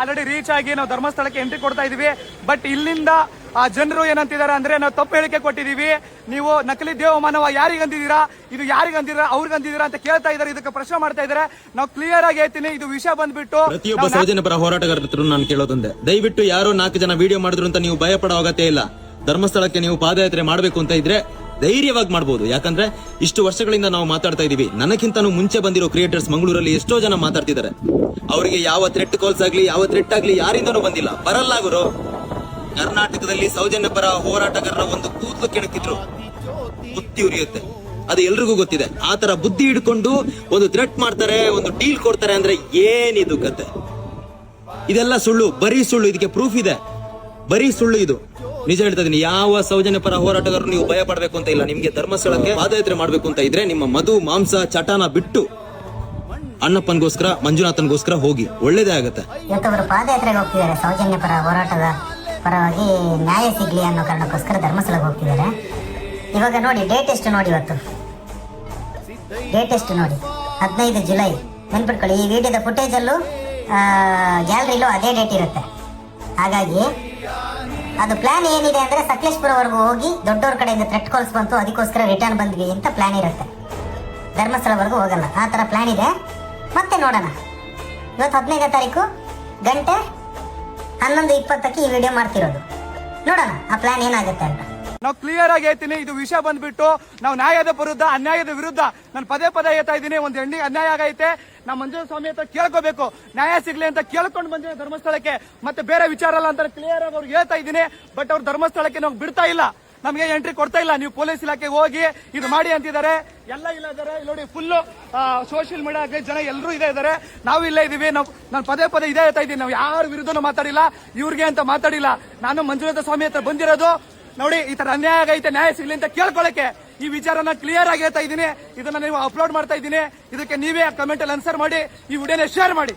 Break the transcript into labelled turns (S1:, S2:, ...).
S1: Already reach ಆಗಿ ನಾವು ಧರ್ಮಸ್ಥಳಕ್ಕೆ ಎಂಟ್ರಿ ಕೊಡ್ತಾ ಇದೀವಿ ಬಟ್ ಇಲ್ಲಿಂದ ಆ ಜನರು ಏನಂತಿದ್ದಾರೆ ಅಂದ್ರೆ ನಾವು ತಪ್ಪು ಹೇಳಿಕೆ ಕೊಟ್ಟಿದೀವಿ ನೀವು ನಕಲಿ ದೇವಮಾನವ ಯಾರಿಗೆ ಅಂದಿದ್ದೀರಾ? ಇದು ಯಾರಿಗೆ ಅಂದಿದ್ದೀರಾ? ಅವ್ರಿಗೆ ಅಂದಿದ್ದೀರಾ ಅಂತ ಕೇಳ್ತಾ ಇದಾರೆ ಇದಕ್ಕೆ ಪ್ರಶ್ನೆ ಮಾಡ್ತಾ ಇದಾರೆ ನಾವು ಕ್ಲಿಯರ್ ಆಗಿ ಹೇಳ್ತೀನಿ ಇದು ವಿಷಯ ಬಂದ್ಬಿಟ್ಟು
S2: ಪ್ರತಿಯೊಬ್ಬ ಸೌಜನ್ಯ ಪರ ಹೋರಾಟಗಾರರ ಹತ್ರ ನಾನು ಕೇಳೋದೊಂದೇ. ದಯವಿಟ್ಟು ಯಾರೋ ನಾಲ್ಕು ಜನ ವಿಡಿಯೋ ಮಾಡಿದ್ರು ಅಂತ ನೀವು ಭಯ ಪಡೋ ಅಗತ್ಯ ಇಲ್ಲ. ಧರ್ಮಸ್ಥಳಕ್ಕೆ ನೀವು ಪಾದಯಾತ್ರೆ ಮಾಡಬೇಕು ಅಂತ ಇದ್ರೆ ಧೈರ್ಯವಾಗಿ ಮಾಡಬಹುದು ಯಾಕಂದ್ರೆ ಇಷ್ಟು ವರ್ಷಗಳಿಂದ ನಾವು ಮಾತಾಡ್ತಾ ಇದೀವಿ. ನನಗಿಂತನೂ ಮುಂಚೆ ಬಂದಿರೋ ಕ್ರಿಯೇಟರ್ಸ್ ಮಂಗಳೂರಲ್ಲಿ ಎಷ್ಟೋ ಜನ ಮಾತಾಡ್ತಿದ್ದಾರೆ. ಅವರಿಗೆ ಯಾವ ಥ್ರೆಟ್ ಕಾಲ್ಸ್ ಆಗ್ಲಿ, ಯಾವ ಥ್ರೆಟ್ ಆಗ್ಲಿ ಯಾರಿಂದನೂ ಬಂದಿಲ್ಲ. ಬರಲ್ಲ ಗುರು. ಕರ್ನಾಟಕದಲ್ಲಿ ಸೌಜನ್ಯ ಪರ ಹೋರಾಟಗಾರರ ಒಂದು ಕೂದಲು ಕೆಣಕಿದ್ರು. ಬುದ್ಧಿ ಉರಿಯುತ್ತೆ. ಅದು ಎಲ್ರಿಗೂ ಗೊತ್ತಿದೆ. ಆ ತರ ಬುದ್ಧಿ ಹಿಡ್ಕೊಂಡು ಒಂದು ಥ್ರೆಟ್ ಮಾಡ್ತಾರೆ, ಒಂದು ಡೀಲ್ ಕೊಡ್ತಾರೆ ಅಂದ್ರೆ ಏನಿದು ಕತೆ? ಇದೆಲ್ಲ ಸುಳ್ಳು. ಬರೀ ಸುಳ್ಳು. ಇದಕ್ಕೆ ಪ್ರೂಫ್ ಇದೆ. ಬರೀ ಸುಳ್ಳು ಇದು. ನಿಜ ಹೇಳ್ತಾ ಇದೀನಿ, ಯಾವ ಸೌಜನ್ಯ ಪರ ಹೋರಾಟಗಾರರು ನೀವು ಭಯ ಪಡಬೇಕು ಅಂತ ಇಲ್ಲ. ನಿಮಗೆ ಧರ್ಮಸ್ಥಳಕ್ಕೆ ಪಾದಯಾತ್ರೆ ಮಾಡಬೇಕು ಅಂತ ಇದ್ರೆ ನಿಮ್ಮ ಮಧು, ಮಾಂಸ, ಚಟಾನ ಬಿಟ್ಟು ಅಣ್ಣಪ್ಪನ್ಗೋಸ್ಕರ, ಮಂಜುನಾಥನ್ಗೋಸ್ಕರ ಹೋಗಿ. ಒಳ್ಳೇದೇ ಆಗುತ್ತೆ.
S3: ಇವತ್ತು ಅವರು ಪಾದಯಾತ್ರೆಗೆ ಹೋಗ್ತಿದ್ದಾರೆ ಸೌಜನ್ಯ ಪರ ಹೋರಾಟದ ಪರವಾಗಿ ನ್ಯಾಯ ಸಿಗ್ಲಿ ಅನ್ನೋ ಕಾರಣಕ್ಕೋಸ್ಕರ ಧರ್ಮಸ್ಥಳಕ್ಕೆ ಹೋಗ್ತಿದ್ದಾರೆ. ಇವಾಗ ನೋಡಿ ಡೇಟ್ ಎಷ್ಟು ನೋಡಿ ಇವತ್ತು? ಡೇಟ್ ಎಷ್ಟು ನೋಡಿ? ಹದಿನೈದು ಜುಲೈ. ನೆನ್ಪಿಟ್ಕೊಳ್ಳಿ, ಈ ವಿಡಿಯೋದ ಫುಟೇಜಲ್ಲೂ ಗ್ಯಾಲರಿಲೂ ಅದೇ ಡೇಟ್ ಇರುತ್ತೆ. ಹಾಗಾಗಿ ಅದು ಪ್ಲಾನ್ ಏನಿದೆ ಅಂದ್ರೆ ಸಕಲೇಶ್ಪುರವರೆಗೂ ಹೋಗಿ ದೊಡ್ಡವ್ರ ಕಡೆಯಿಂದ ಥ್ರೆಟ್ ಕಾಲ್ಸ್ ಬಂತು, ಅದಕ್ಕೋಸ್ಕರ ರಿಟರ್ನ್ ಬಂದ್ವಿ ಅಂತ ಪ್ಲಾನ್ ಇರುತ್ತೆ. ಧರ್ಮಸ್ಥಳವರೆಗೂ ಹೋಗಲ್ಲ, ಆ ಥರ ಪ್ಲಾನ್ ಇದೆ. ಮತ್ತೆ ನೋಡೋಣ. ಇವತ್ತು ಹದಿನೈದನೇ ತಾರೀಕು, ಗಂಟೆ ಹನ್ನೊಂದು ಇಪ್ಪತ್ತಕ್ಕೆ ಈ ವಿಡಿಯೋ ಮಾಡ್ತಿರೋದು. ನೋಡೋಣ, ಆ ಪ್ಲಾನ್ ಏನಾಗುತ್ತೆ ಅಂತ.
S1: ನಾವು ಕ್ಲಿಯರ್ ಆಗಿ ಹೇಳ್ತೀನಿ, ಇದು ವಿಷಯ ಬಂದ್ಬಿಟ್ಟು ನಾವು ನ್ಯಾಯದ ವಿರುದ್ಧ, ಅನ್ಯಾಯದ ವಿರುದ್ಧ ನಾನು ಪದೇ ಪದೇ ಹೇಳ್ತಾ ಇದ್ದೀನಿ, ಒಂದು ಹೆಣ್ಣಿಗೆ ಅನ್ಯಾಯ ಆಗೈತೆ ನಮ್ಮ ಮಂಜುನಾಥ ಸ್ವಾಮಿ ಹತ್ರ ಕೇಳ್ಕೋಬೇಕು. ನ್ಯಾಯ ಸಿಗ್ಲಿ ಅಂತ ಕೇಳ್ಕೊಂಡು ಬಂದಿದ್ದೀನಿ ಧರ್ಮಸ್ಥಳಕ್ಕೆ ಮತ್ತೆ ಬೇರೆ ವಿಚಾರ ಅಲ್ಲ ಅಂತ ಕ್ಲಿಯರ್ ಆಗಿ ಅವ್ರಿಗೆ ಹೇಳ್ತಾ ಇದ್ದೀನಿ ಬಟ್ ಅವ್ರು ಧರ್ಮಸ್ಥಳಕ್ಕೆ ನಾವು ಬಿಡ್ತಾ ಇಲ್ಲ. ನಮಗೆ ಎಂಟ್ರಿ ಕೊಡ್ತಾ ಇಲ್ಲ. ನೀವು ಪೊಲೀಸ್ ಇಲಾಖೆಗೆ ಹೋಗಿ ಇದು ಮಾಡಿ ಅಂತಿದ್ದಾರೆ. ಎಲ್ಲ ಇಲ್ಲ ಇದ್ದಾರೆ ನೋಡಿ ಫುಲ್ ಸೋಷಿಯಲ್ ಮೀಡಿಯಾಗೆ ಜನ ಎಲ್ಲರೂ ಇದೇ ಇದ್ದಾರೆ ನಾವು ಇಲ್ಲೇ ಇದೀವಿ. ನಾವು, ನಾನು ಪದೇ ಪದೇ ಇದೇ ಹೇಳ್ತಾ ಇದ್ದೀನಿ. ನಾವು ಯಾರ ವಿರುದ್ಧನೂ ಮಾತಾಡಿಲ್ಲ. ಇವ್ರಿಗೆ ಅಂತ ಮಾತಾಡಿಲ್ಲ. ನಾನು ಮಂಜುನಾಥ ಸ್ವಾಮಿ ಹತ್ರ ಬಂದಿರೋದು ನೋಡಿ, ಈ ತರ ಅನ್ಯಾಯ ಆಗೈತೆ, ನ್ಯಾಯ ಸಿಗ್ಲಿ ಅಂತ ಕೇಳ್ಕೊಳಕ್ಕೆ ಈ ವಿಚಾರನ ಕ್ಲಿಯರ್ ಆಗಿ ಹೇಳ್ತಾ ಇದ್ದೀನಿ. ಇದನ್ನ ನೀವು ಅಪ್ಲೋಡ್ ಮಾಡ್ತಾ ಇದ್ದೀನಿ. ಇದಕ್ಕೆ ನೀವೇ ಕಮೆಂಟ್ ಅಲ್ಲಿ ಆನ್ಸರ್ ಮಾಡಿ, ಈ ವಿಡಿಯೋನ ಶೇರ್ ಮಾಡಿ.